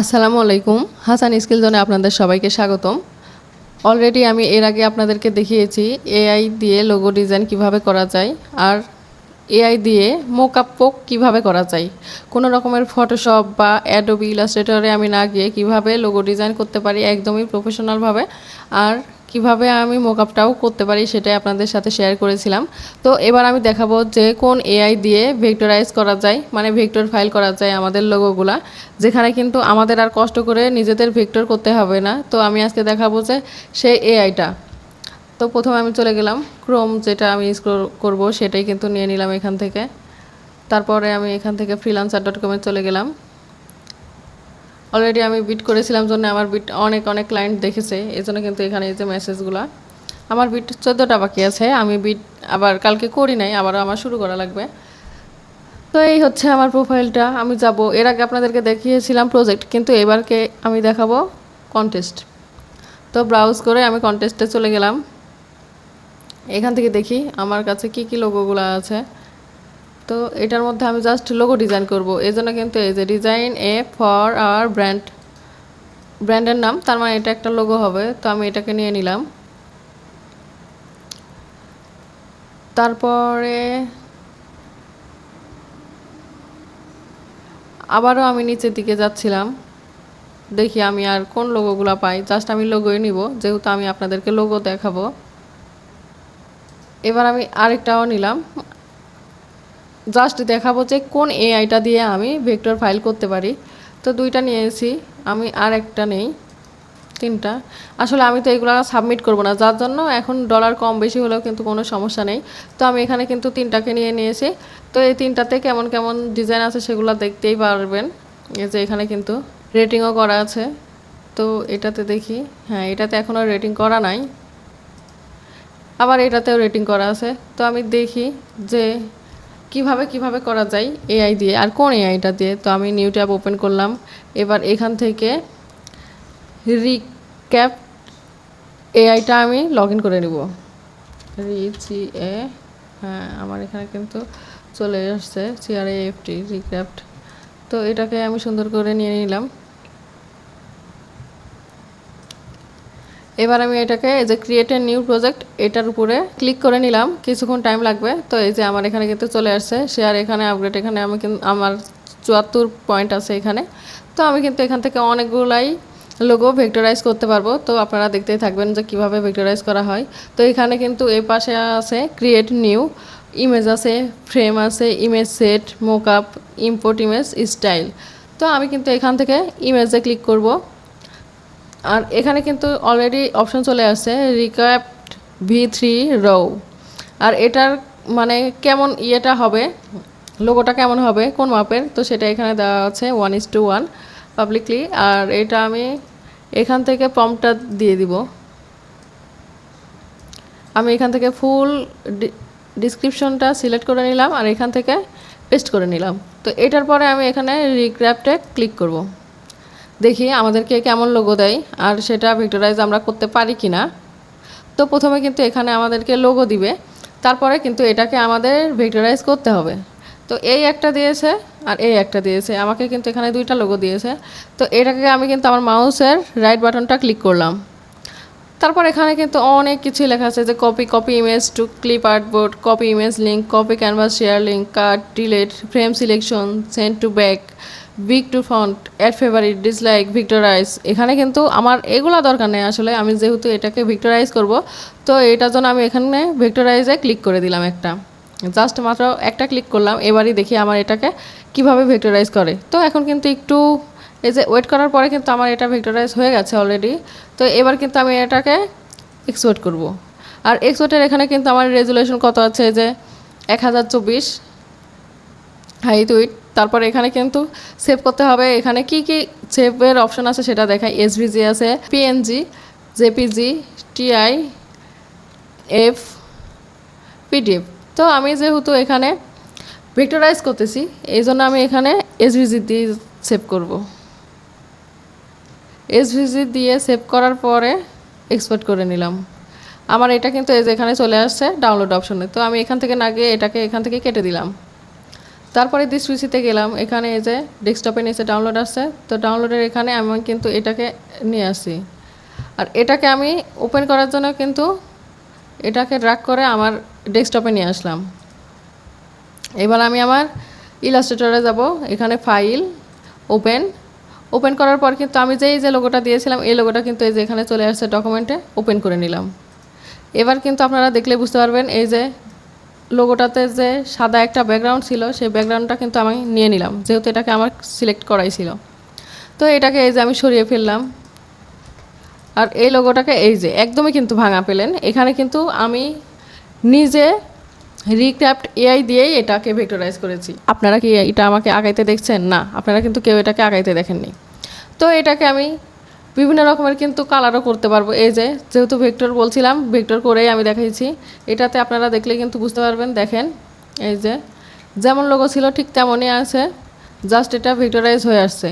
আসসালামু আলাইকুম। হাসান স্কিল জোনে আপনাদের সবাইকে স্বাগতম। অলরেডি আমি এর আগে আপনাদেরকে দেখিয়েছি এআই দিয়ে লোগো ডিজাইন কীভাবে করা যায় আর এআই দিয়ে মোকআপ পোক কীভাবে করা যায়। কোনো রকমের ফটোশপ বা অ্যাডোবি ইলাস্ট্রেটরে আমি না গিয়ে কীভাবে লোগো ডিজাইন করতে পারি একদমই প্রফেশনালভাবে আর কীভাবে আমি মোকআপটাও করতে পারি সেটাই আপনাদের সাথে শেয়ার করেছিলাম। তো এবার আমি দেখাবো যে কোন এআই দিয়ে ভেক্টরাইজ করা যায় মানে ভেক্টর ফাইল করা যায় আমাদের লোগোগুলা যেখানে কিন্তু আমাদের আর কষ্ট করে নিজেদের ভেক্টর করতে হবে না। তো আমি আজকে দেখাবো যে সেই এআইটা তো প্রথমে আমি চলে গেলাম ক্রোম যেটা আমি ইউজ করব সেটাই কিন্তু নিয়ে নিলাম এখান থেকে। তারপরে আমি এখান থেকে ফ্রিলান্সার ডট কমে চলে গেলাম। অলরেডি আমি বিট করেছিলাম, জন্য আমার বিট অনেক অনেক ক্লায়েন্ট দেখেছে এই জন্য কিন্তু এখানে এই যে মেসেজগুলো আমার বিট চোদ্দোটা বাকি আছে, আমি বিট আবার কালকে করি নাই আবার আমার শুরু করা লাগবে। তো এই হচ্ছে আমার প্রোফাইলটা আমি যাব। এর আগে আপনাদেরকে দেখিয়েছিলাম প্রজেক্ট কিন্তু এবারকে আমি দেখাবো কন্টেস্ট তো ব্রাউজ করে আমি কন্টেস্টে চলে গেলাম। এখান থেকে দেখি আমার কাছে কি কি লোগোগুলো আছে। তো এটার মধ্যে আমি জাস্ট লোগো ডিজাইন করব। এই জন্য কিন্তু এই যে design A for our brand ব্র্যান্ডের নাম, তার মানে এটা একটা লোগো হবে। তো আমি এটাকে নিয়ে নিলাম। তারপরে আবারও আমি নিচের দিকে যাচ্ছিলাম। দেখি আমি আর কোন লোগোগুলো পাই। জাস্ট আমি লোগোই নিব, যেহেতু আমি আপনাদেরকে লোগো দেখাবো। এবার আমি আরেকটাও নিলাম। জাস্ট দেখাবো যে কোন এআইটা দিয়ে আমি ভেক্টর ফাইল করতে পারি। তো দুইটা নিয়েছি, আমি আর একটা নেই, তিনটা। আসলে আমি তো এগুলো সাবমিট করব না, যার জন্য এখন ডলার কম বেশি হলেও কিন্তু কোনো সমস্যা নেই। তো আমি এখানে কিন্তু তিনটাকে নিয়ে নিয়েছি। তো এই তিনটাতে কেমন কেমন ডিজাইন আছে সেগুলো দেখতেই পারবেন। এই যে এখানে কিন্তু রেটিংও করা আছে। তো এটাতে দেখি হ্যাঁ এটাতে এখনও রেটিং করা নাই। আবার এটাতেও রেটিং করা আছে। তো আমি দেখি যে কীভাবে কীভাবে করা যায় এআই দিয়ে? আর কোন এআইটা দিয়ে? তো আমি নিউ ট্যাব ওপেন করলাম। এবার এখান থেকে রিক্যাপ এআইটা আমি লগ ইন করে নিব। রিচি এ হ্যাঁ আমার এখানে কিন্তু চলে আসছে। সিআরএ এফটি রিক্যাপ্ট তো এটাকে আমি সুন্দর করে নিয়ে নিলাম। এবার আমি এটাকে এই যে ক্রিয়েট এ নিউ প্রজেক্ট এটার উপরে ক্লিক করে নিলাম, কিছুক্ষণ টাইম লাগবে। তো এই যে আমার এখানে কিন্তু চলে আসছে শেয়ার এখানে আপগ্রেড এখানে আমি কিন্তু, আমার চুয়াত্তর পয়েন্ট আছে এখানে। তো আমি কিন্তু এখান থেকে অনেকগুলাই লোগো ভেক্টরাইজ করতে পারব। তো আপনারা দেখতেই থাকবেন যে কীভাবে ভেক্টরাইজ করা হয়। তো এখানে কিন্তু এই পাশে আছে ক্রিয়েট নিউ ইমেজ আছে ফ্রেম আছে image set mockup import image style তো আমি কিন্তু এখান থেকে ইমেজে ক্লিক করব। আর এখানে কিন্তু অলরেডি অপশন চলে আসছে রিক্যাপ্ট ভি থ্রি রো আর এটার মানে কেমন ইয়েটা হবে লোগোটা কেমন হবে, কোন মাপের, তো সেটা এখানে দেওয়া আছে one is to one publicly আর এটা আমি এখান থেকে পম্পটা দিয়ে দিব। আমি এখান থেকে ফুল ডিসক্রিপশনটা সিলেক্ট করে নিলাম আর এখান থেকে পেস্ট করে নিলাম। তো এটার পরে আমি এখানে রিক্র্যাপ্টে ক্লিক করব। দেখি আমাদেরকে কেমন লোগো দেয়, আর সেটা ভিক্টোরাইজ আমরা করতে পারি কি না তো প্রথমে কিন্তু এখানে আমাদেরকে লোগো দিবে, তারপরে কিন্তু এটাকে আমাদের ভিক্টোরাইজ করতে হবে। তো এই একটা দিয়েছে, আর এই একটা দিয়েছে, আমাকে কিন্তু এখানে দুইটা লোগো দিয়েছে। তো এটাকে আমি কিন্তু আমার মাউসের রাইট বাটনটা ক্লিক করলাম। তারপর এখানে কিন্তু অনেক কিছুই লেখা আছে যে copy copy image to clip artboard copy image link copy canvas share link cut delete frame selection send to back to front add favorite dislike vectorize এখানে কিন্তু আমার এগুলো দরকার নেই আসলে, আমি যেহেতু এটাকে ভিক্টোরাইজ করব, তো এটার জন্য আমি এখানে ভিক্টোরাইজে ক্লিক করে দিলাম একটা। জাস্ট মাত্র একটা ক্লিক করলাম, এবারই দেখি আমার এটাকে কীভাবে ভেক্টরাইজ করে। তো এখন কিন্তু একটু, এই যে ওয়েট করার পরে কিন্তু আমার এটা ভেক্টরাইজ হয়ে গেছে অলরেডি তো এবার কিন্তু আমি এটাকে এক্সপোর্ট করব। আর এক্সপোর্টের এখানে কিন্তু আমার রেজুলেশন কত আছে? যে এক হাজার চব্বিশ। হাইট উইট তারপর এখানে কিন্তু সেভ করতে হবে। এখানে কি কি সেভের অপশন আছে সেটা দেখায় এসভিজি আছে PNG JPG T I F PDF তো আমি যেহেতু এখানে ভিক্টোরাইজ করতেছি এই জন্য আমি এখানে এসভিজি দিয়ে সেভ করব। এসভিজি দিয়ে সেভ করার পরে এক্সপোর্ট করে নিলাম। আমার এটা কিন্তু এখানে চলে আসছে ডাউনলোড অপশনে তো আমি এখান থেকে না গিয়ে এটাকে এখান থেকে কেটে দিলাম। তারপরে পিসিতে গেলাম, এখানে এই যে ডেস্কটপে নিচে ডাউনলোড আসছে, তো ডাউনলোডের এখানে আমি কিন্তু এটাকে নিয়ে আসি। আর এটাকে আমি ওপেন করার জন্য কিন্তু এটাকে ড্রাগ করে আমার ডেস্কটপে নিয়ে আসলাম। এবার আমি আমার ইলাস্ট্রেটরে যাব, এখানে ফাইল ওপেন ওপেন করার পর কিন্তু আমি যেই যে লোগোটা দিয়েছিলাম, এই লোগোটা কিন্তু এই যে এখানে চলে আসছে ডকুমেন্টে ওপেন করে নিলাম। এবার কিন্তু আপনারা দেখলে বুঝতে পারবেন, এই যে লোগোটাতে যে সাদা একটা ব্যাকগ্রাউন্ড ছিল, সেই ব্যাকগ্রাউন্ডটা কিন্তু আমি নিয়ে নিলাম। যেহেতু এটাকে আমার সিলেক্ট করাই ছিল। তো এটাকে এই যে আমি সরিয়ে ফেললাম। আর এই লোগোটাকে এই যে, একদমই কিন্তু ভাঙা পেলেন। এখানে কিন্তু আমি নিজে রিক্রাফট এআই দিয়েই এটাকে ভেক্টরাইজ করেছি। আপনারা কি এটা আমাকে আগাইতে দেখছেন? না, আপনারা কিন্তু কেউ এটাকে আগাইতে দেখেননি। তো এটাকে আমি বিভিন্ন রকমের কিন্তু কালারও করতে পারব। এই যে, যেহেতু ভেক্টর বলছিলাম ভেক্টর করেই আমি দেখাইছি। এটাতে আপনারা দেখলে কিন্তু বুঝতে পারবেন, দেখেন, এই যে, যেমন লোগো ছিল ঠিক তেমনই আছে জাস্ট এটা ভেক্টরাইজ হয়ে আসছে।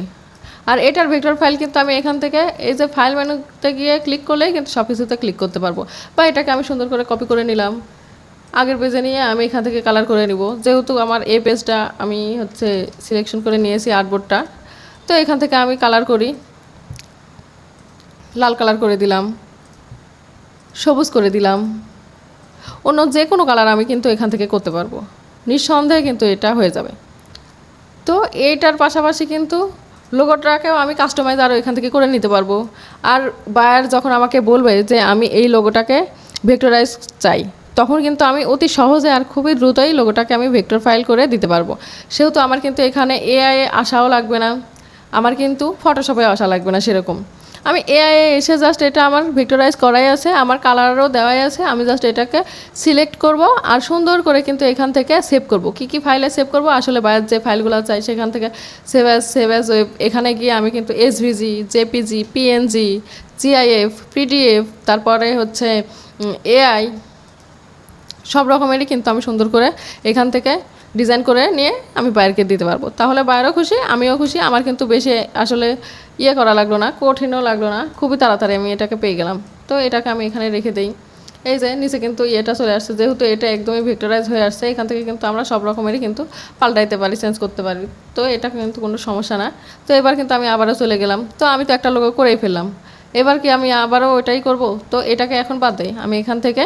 আর এটার ভেক্টর ফাইল কিন্তু আমি এখান থেকে, এই যে ফাইল মেনুতে গিয়ে ক্লিক করলেই কিন্তু সব কিছুতে ক্লিক করতে পারব। বা এটাকে আমি সুন্দর করে কপি করে নিলাম। আগের পেজে নিয়ে আমি এখান থেকে কালার করে নিব। যেহেতু আমার এই পেজটা আমি হচ্ছে সিলেকশন করে নিয়েছি আর্টবোর্ডটা তো এখান থেকে আমি কালার করি। লাল কালার করে দিলাম, সবুজ করে দিলাম। অন্য যে কোনো কালার আমি কিন্তু এখান থেকে করতে পারব। নিঃসন্দেহে কিন্তু এটা হয়ে যাবে। তো এইটার পাশাপাশি কিন্তু লোগোটাকেও আমি কাস্টমাইজ আরও এখান থেকে করে নিতে পারব। আর বায়ার যখন আমাকে বলবে যে আমি এই লোগোটাকে ভেক্টরাইজ চাই, তখন কিন্তু আমি অতি সহজে আর খুবই দ্রুতই লোগোটাকে আমি ভেক্টর ফাইল করে দিতে পারব। সেহেতু আমার কিন্তু এখানে এআই আসাও লাগবে না, আমার কিন্তু ফটোশপে আসা লাগবে না সেরকম। আমি এআই এসে জাস্ট এটা আমার ভিক্টোরাইজ করাই আছে, আমার কালারও দেওয়াই আছে, আমি জাস্ট এটাকে সিলেক্ট করব আর সুন্দর করে কিন্তু এখান থেকে সেভ করব। কি কি ফাইলে সেভ করব? আসলে বাইরের যে ফাইলগুলো চাই সেখান থেকে save as save as web এখানে গিয়ে আমি কিন্তু SVG JPG PNG GIF PDF তারপরে হচ্ছে এআই সব রকমেরই কিন্তু আমি সুন্দর করে এখান থেকে ডিজাইন করে নিয়ে আমি বাইরকে দিতে পারব। তাহলে বাইরেও খুশি, আমিও খুশি। আমার কিন্তু বেশি আসলে ইয়ে করা লাগল না, কঠিনও লাগল না। খুবই তাড়াতাড়ি আমি এটাকে পেয়ে গেলাম। তো এটাকে আমি এখানে রেখে দিই। এই যে নিচে কিন্তু ইয়েটা চলে আসছে, যেহেতু এটা একদমই ভিক্টোরাইজ হয়ে আসছে, এখান থেকে কিন্তু আমরা সব রকমেরই কিন্তু পাল্টাইতে পারি চেঞ্জ করতে পারি। তো এটা কিন্তু কোনো সমস্যা না। তো এবার কিন্তু আমি আবারও চলে গেলাম। তো আমি তো একটা লোগো করেই ফেললাম। এবার কি আমি আবারও ওইটাই করব? তো এটাকে এখন বাদ দেই। আমি এখান থেকে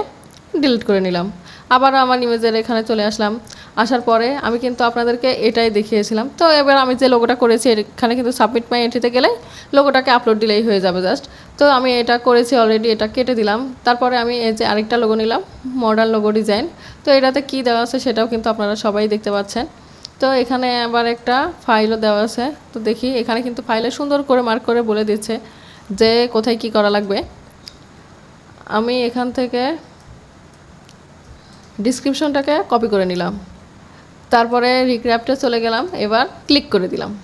ডিলিট করে নিলাম। আবারও আমার ইমেজের এখানে চলে আসলাম। আসার পরে আমি কিন্তু আপনাদেরকে এটাই দেখিয়েছিলাম। তো এবার আমি যে লোগোটা করেছি, এখানে কিন্তু সাবমিট মাই এন্ট্রিতে গেলে লোগোটাকে আপলোড দিলেই হয়ে যাবে জাস্ট তো আমি এটা করেছি অলরেডি এটা কেটে দিলাম। তারপরে আমি এই যে আরেকটা লোগো নিলাম মডার্ন লোগো ডিজাইন তো এটাতে কী দেওয়া আছে সেটাও কিন্তু আপনারা সবাই দেখতে পাচ্ছেন। তো এখানে আবার একটা ফাইলও দেওয়া আছে। তো দেখি, এখানে কিন্তু ফাইলে সুন্দর করে মার্ক করে বলে দিচ্ছে যে কোথায় কি করা লাগবে। আমি এখান থেকে ডিসক্রিপশনটাকে কপি করে নিলাম। তারপরে রিক্রাফটে চলে গেলাম, এবার ক্লিক করে দিলাম।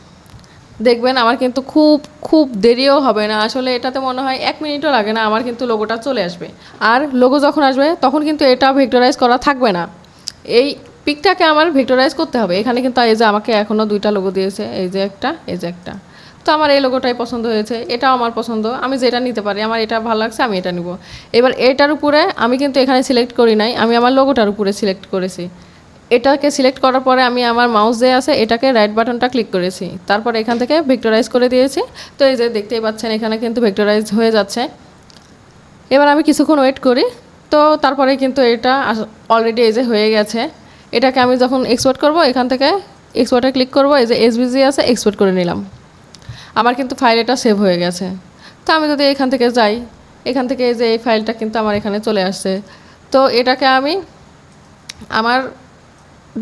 দেখবেন আমার কিন্তু খুব খুব দেরিও হবে না। আসলে এটাতে মনে হয় এক মিনিটও লাগে না, আমার কিন্তু লোগোটা চলে আসবে। আর লোগো যখন আসবে, তখন কিন্তু এটা ভেক্টরাইজ করা থাকবে না। এই পিকটাকে আমার ভেক্টরাইজ করতে হবে। এখানে কিন্তু এই যে আমাকে এখনও দুইটা লোগো দিয়েছে, এই যে একটা, এই যে একটা। তো আমার এই লোগোটাই পছন্দ হয়েছে, এটাও আমার পছন্দ। আমি যেটা নিতে পারি, আমার এটা ভালো লাগছে, আমি এটা নিব। এবার এটার উপরে আমি কিন্তু এখানে সিলেক্ট করি নাই, আমি আমার লোগোটার উপরে সিলেক্ট করেছি। এটাকে সিলেক্ট করার পরে আমি আমার মাউস যে আছে, এটাকে রাইট বাটনটা ক্লিক করেছি। তারপর এখান থেকে ভেক্টরাইজ করে দিয়েছি। তো এই যে দেখতেই পাচ্ছেন, এখানে কিন্তু ভেক্টরাইজ হয়ে যাচ্ছে। এবার আমি কিছুক্ষণ ওয়েট করি। তো তারপরে কিন্তু এটা অলরেডি এই যে হয়ে গেছে। এটাকে আমি যখন এক্সপোর্ট করব, এখান থেকে এক্সপোর্টে ক্লিক করব, এই যে এসবিজি আছে এক্সপোর্ট করে নিলাম। আমার কিন্তু ফাইল এটা সেভ হয়ে গেছে। তো আমি যদি এখান থেকে যাই, এখান থেকে যে এই ফাইলটা কিন্তু আমার এখানে চলে আসছে। তো এটাকে আমি আমার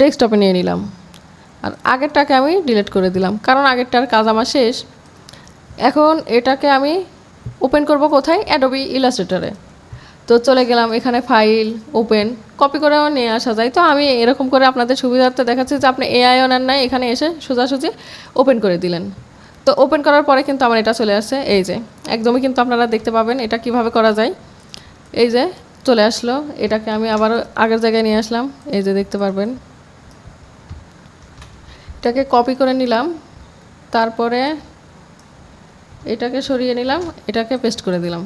ডেস্কটপে নিয়ে নিলাম। আর আগেরটাকে আমি ডিলিট করে দিলাম। কারণ আগেরটার কাজ আমার শেষ। এখন এটাকে আমি ওপেন করব কোথায়? অ্যাডোবি ইলাস্ট্রেটরে তো চলে গেলাম এখানে ফাইল ওপেন কপি করেও নিয়ে আসা যায়। তো আমি এরকম করে আপনাদের সুবিধার্থে দেখাচ্ছি যে আপনি এআইও নেন নাই, এখানে এসে সোজাসুজি ওপেন করে দিলেন। তো ওপেন করার পরে কিন্তু আমার এটা চলে আসছে এই যে, একদমই কিন্তু আপনারা দেখতে পাবেন এটা কীভাবে করা যায়। এই যে, চলে আসলো। এটাকে আমি আবার আগের জায়গায় নিয়ে আসলাম। এই যে, দেখতে পারবেন। এটাকে কপি করে নিলাম। তারপরে এটাকে সরিয়ে নিলাম। এটাকে পেস্ট করে দিলাম।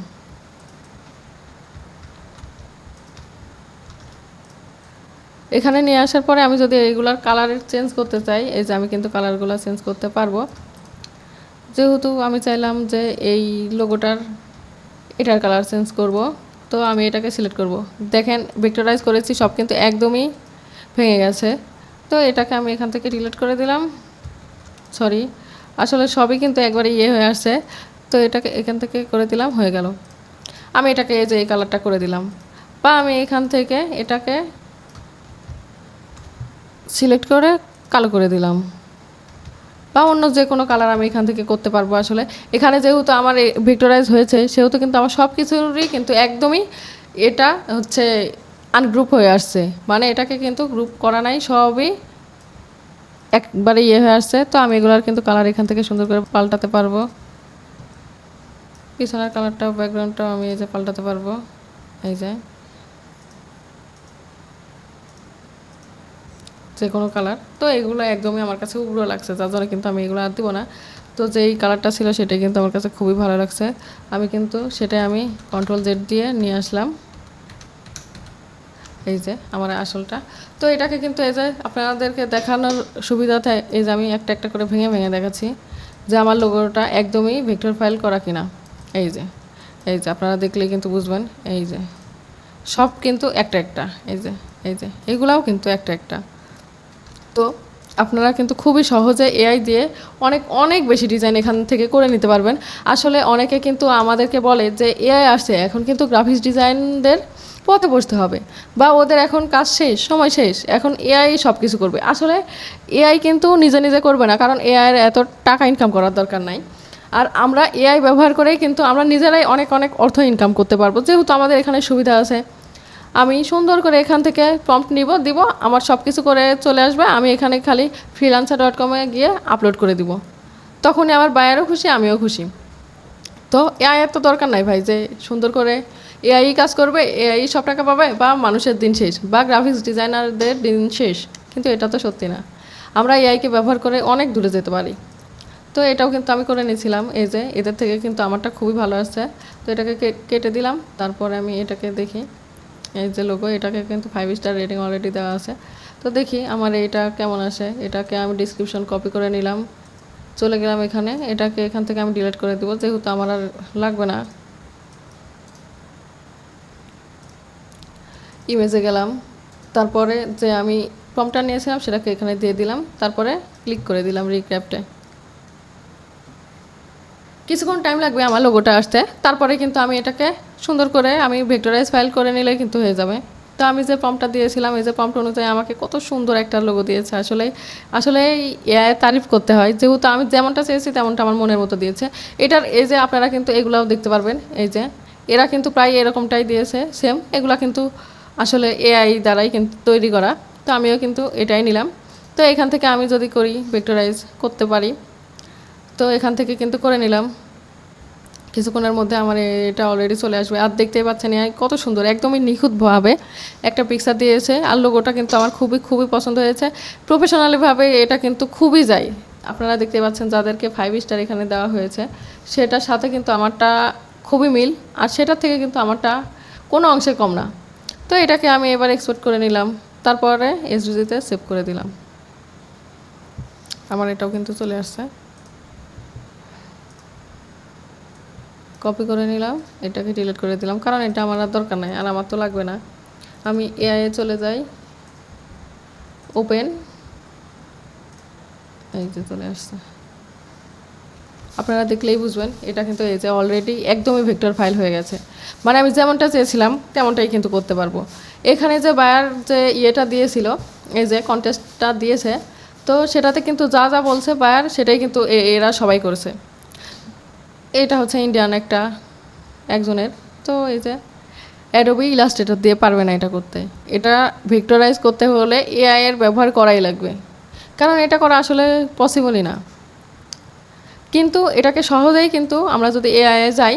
এখানে নিয়ে আসার পরে আমি যদি এইগুলার কালার চেঞ্জ করতে চাই, এই যে, আমি কিন্তু কালারগুলো চেঞ্জ করতে পারব। যেহেতু আমি চাইলাম যে এই লোগোটার এটার কালার চেঞ্জ করব, তো আমি এটাকে সিলেক্ট করব। দেখেন ভিক্টোরাইজ করেছি, সব কিন্তু একদমই ভেঙে গেছে। তো এটাকে আমি এখান থেকে ডিলিট করে দিলাম। সরি আসলে সবই কিন্তু একবারে ইয়ে হয়ে আসছে। তো এটাকে এখান থেকে করে দিলাম, হয়ে গেল। আমি এটাকে এই যে এই কালারটা করে দিলাম। বা আমি এখান থেকে এটাকে সিলেক্ট করে কালো করে দিলাম। বা অন্য যে কোনো কালার আমি এখান থেকে করতে পারব আসলে। এখানে যেহেতু আমার ভিক্টোরাইজ হয়েছে, সেহেতু কিন্তু আমার সব কিছুরই কিন্তু একদমই এটা হচ্ছে আনগ্রুপ হয়ে আসছে। মানে এটাকে কিন্তু গ্রুপ করা নাই, সবই একবারে ইয়ে হয়ে আসছে। তো আমি এগুলোর কিন্তু কালার এখান থেকে সুন্দর করে পাল্টাতে পারব। পিছনের কালারটা ব্যাকগ্রাউন্ডটাও আমি এই যে পাল্টাতে পারব। এই যে। যে কোনো কালার। তো এগুলো একদমই আমার কাছে উগ্র লাগছে, যার জন্য কিন্তু আমি এগুলো আর দিব না। তো যেই কালারটা ছিল সেটাই কিন্তু আমার কাছে খুবই ভালো লাগছে। আমি কিন্তু সেটাই আমি কন্ট্রোল জেড দিয়ে নিয়ে আসলাম। এই যে আমার আসলটা। তো এটাকে কিন্তু এই যে আপনাদেরকে দেখানোর সুবিধাতে এই যে আমি একটা একটা করে ভেঙে ভেঙে দেখাচ্ছি যে আমার লোগোটা একদমই ভেক্টর ফাইল করা কিনা। এই যে এই যে আপনারা দেখলেই কিন্তু বুঝবেন। এই যে, সব কিন্তু একটা একটা। এই যে এই যে, এগুলাও কিন্তু একটা একটা। তো আপনারা কিন্তু খুবই সহজে এআই দিয়ে অনেক অনেক বেশি ডিজাইন এখান থেকে করে নিতে পারবেন। আসলে অনেকে কিন্তু আমাদেরকে বলে যে এআই আসছে, এখন কিন্তু গ্রাফিক্স ডিজাইনদের পথে বসতে হবে বা ওদের এখন কাজ শেষ, সময় শেষ, এখন এআই সব কিছু করবে। আসলে এআই কিন্তু নিজে নিজে করবে না, কারণ এআইয়ের এত টাকা ইনকাম করার দরকার নাই। আর আমরা এআই ব্যবহার করেই কিন্তু আমরা নিজেরাই অনেক অনেক অর্থ ইনকাম করতে পারব, যেহেতু আমাদের এখানে সুবিধা আছে। আমি সুন্দর করে এখান থেকে প্রম্পট নিব, দিব, আমার সব কিছু করে চলে আসবে, আমি এখানে খালি ফ্রিলান্সার ডট কমে গিয়ে আপলোড করে দিব। তখনই আমার বায়ারও খুশি, আমিও খুশি। তো এআই এর তো দরকার নাই ভাই, যে সুন্দর করে এআই কাজ করবে এআই সব টাকা পাবে, বা মানুষের দিন শেষ, বা গ্রাফিক্স ডিজাইনারদের দিন শেষ, কিন্তু এটা তো সত্যি না। আমরা এআইকে ব্যবহার করে অনেক দূরে যেতে পারি। তো এটাও কিন্তু আমি করে নিয়েছিলাম, এই যে এদের থেকে কিন্তু আমারটা খুবই ভালো আসছে। তো এটাকে কেটে দিলাম, তারপরে আমি এটাকে দেখি। এই যে লোগো এটাকে কিন্তু ফাইভ স্টার রেটিং অলরেডি দেওয়া আছে। তো দেখি আমার এটা কেমন আসে। এটাকে আমি ডিসক্রিপশন কপি করে নিলাম। চলে গেলাম এখানে। এটাকে এখান থেকে আমি ডিলিট করে দেবো। যেহেতু আমার আর লাগবে না। ইমেজে গেলাম। তারপরে যে আমি ফর্মটা নিয়েছিলাম, সেটাকে এখানে দিয়ে দিলাম। তারপরে ক্লিক করে দিলাম রিক্র্যাপ্টে কিছুক্ষণ টাইম লাগবে আমার লোগোটা আসতে। তারপরে কিন্তু আমি এটাকে সুন্দর করে আমি ভেক্টরাইজ ফাইল করে নিলে কিন্তু হয়ে যাবে। তো আমি যে ফর্মটা দিয়েছিলাম, এই যে ফর্মটা অনুযায়ী আমাকে কত সুন্দর একটা লোগো দিয়েছে। আসলে আসলে তারিফ করতে হয়। যেহেতু আমি যেমনটা চেয়েছি, তেমনটা আমার মনের মতো দিয়েছে। এটার, এই যে আপনারা কিন্তু এগুলাও দেখতে পারবেন। এই যে, এরা কিন্তু প্রায় এরকমটাই দিয়েছে সেম এগুলা কিন্তু আসলে এআই দ্বারাই কিন্তু তৈরি করা। তো আমিও কিন্তু এটাই নিলাম। তো এখান থেকে আমি যদি করি ভেক্টরাইজ করতে পারি। তো এখান থেকে কিন্তু করে নিলাম। কিছুক্ষণের মধ্যে আমার এটা অলরেডি চলে আসবে। আর দেখতেই পাচ্ছেন কত সুন্দর, একদমই নিখুঁতভাবে একটা পিকচার দিয়েছে। আর লোগোটা কিন্তু আমার খুবই খুবই পছন্দ হয়েছে। প্রফেশনালিভাবে এটা কিন্তু খুবই যায় আপনারা দেখতে পাচ্ছেন যাদেরকে ফাইভ স্টার এখানে দেওয়া হয়েছে, সেটার সাথে কিন্তু আমারটা খুবই মিল। আর সেটার থেকে কিন্তু আমারটা কোনো অংশে কম না। তো এটাকে আমি এবার এক্সপোর্ট করে নিলাম। তারপরে এসডিজিতে সেভ করে দিলাম। আমার এটাও কিন্তু চলে আসছে। কপি করে নিলাম, এটাকে ডিলিট করে দিলাম, কারণ এটা আমার আর দরকার নাই, আর আমার তো লাগবে না। আমি এআইয়ে চলে যাই ওপেন এই যে চলে আসছে। আপনারা দেখলেই বুঝবেন, এটা কিন্তু এই যে অলরেডি একদমই ভেক্টর ফাইল হয়ে গেছে। মানে আমি যেমনটা চেয়েছিলাম, তেমনটাই কিন্তু করতে পারব। এখানে যে বায়ার যে ইয়েটা দিয়েছিল, এই যে কন্টেস্টটা দিয়েছে, তো সেটাতে কিন্তু যা যা বলছে বায়ার সেটাই কিন্তু এরা সবাই করেছে। এটা হচ্ছে ইন্ডিয়ান একটা একজনের। তো এই যে অ্যাডোবি ইলাস্ট্রেটর দিয়ে পারবে না এটা করতে। এটা ভিক্টোরাইজ করতে হলে এআই এর ব্যবহার করাই লাগবে। কারণ এটা করা আসলে পসিবলই না। কিন্তু এটাকে সহজেই কিন্তু আমরা যদি এআই এ যাই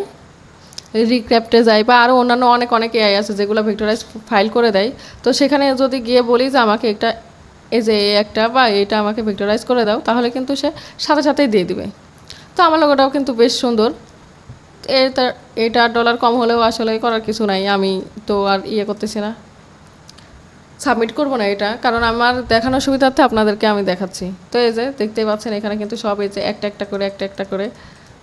রিক্র্যাপ্টে যাই বা আরও অন্যান্য অনেক অনেক এআই আছে যেগুলো ভিক্টোরাইজ ফাইল করে দেয়। তো সেখানে যদি গিয়ে বলি যে আমাকে একটা, এই যে একটা বা এটা আমাকে ভিক্টোরাইজ করে দাও, তাহলে কিন্তু সে সাথে সাথেই দিয়ে দিবে। তো আমার লোগোটাও কিন্তু বেশ সুন্দর। এটা এটা ডলার কম হলেও আসলে করার কিছু নাই, আমি তো আর ইয়ে করতেছি না। সাবমিট করব না এটা, কারণ আমার দেখানোর সুবিধার্থে আপনাদেরকে আমি দেখাচ্ছি। তো এই যে দেখতেই পাচ্ছেন, এখানে কিন্তু সব এই যে একটা একটা করে, একটা একটা করে।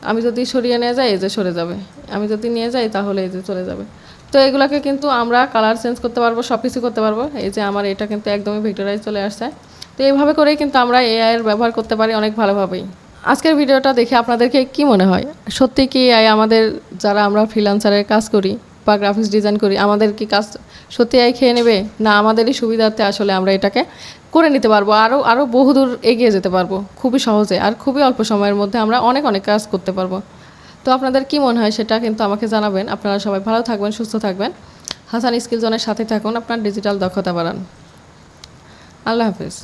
আমি যদি সরিয়ে নিয়ে যাই, এই যে সরে যাবে। আমি যদি নিয়ে যাই, তাহলে এই যে চলে যাবে। তো এগুলোকে কিন্তু আমরা কালার চেঞ্জ করতে পারব সব কিছু করতে পারব। এই যে আমার এটা কিন্তু একদমই ভিক্টোরাইজ চলে আসছে। তো এইভাবে করেই কিন্তু আমরা এআইয়ের ব্যবহার করতে পারি অনেক ভালোভাবেই। আজকের ভিডিওটা দেখে আপনাদেরকে কি মনে হয়? সত্যি কি আমাদের, যারা আমরা ফ্রিলান্সারের কাজ করি বা গ্রাফিক্স ডিজাইন করি, আমাদের কি কাজ সত্যি এআই খেয়ে নেবে? না, আমাদেরই সুবিধার্থে আসলে আমরা এটাকে করে নিতে পারব আরও আরও বহুদূর এগিয়ে যেতে পারব, খুবই সহজে আর খুবই অল্প সময়ের মধ্যে আমরা অনেক অনেক কাজ করতে পারব। তো আপনাদের কি মনে হয় সেটা কিন্তু আমাকে জানাবেন, আপনারা সবাই ভালো থাকবেন, সুস্থ থাকবেন। হাসান স্কিল জোনের সাথে থাকুন, আপনার ডিজিটাল দক্ষতা বাড়ান। আল্লাহ হাফিজ।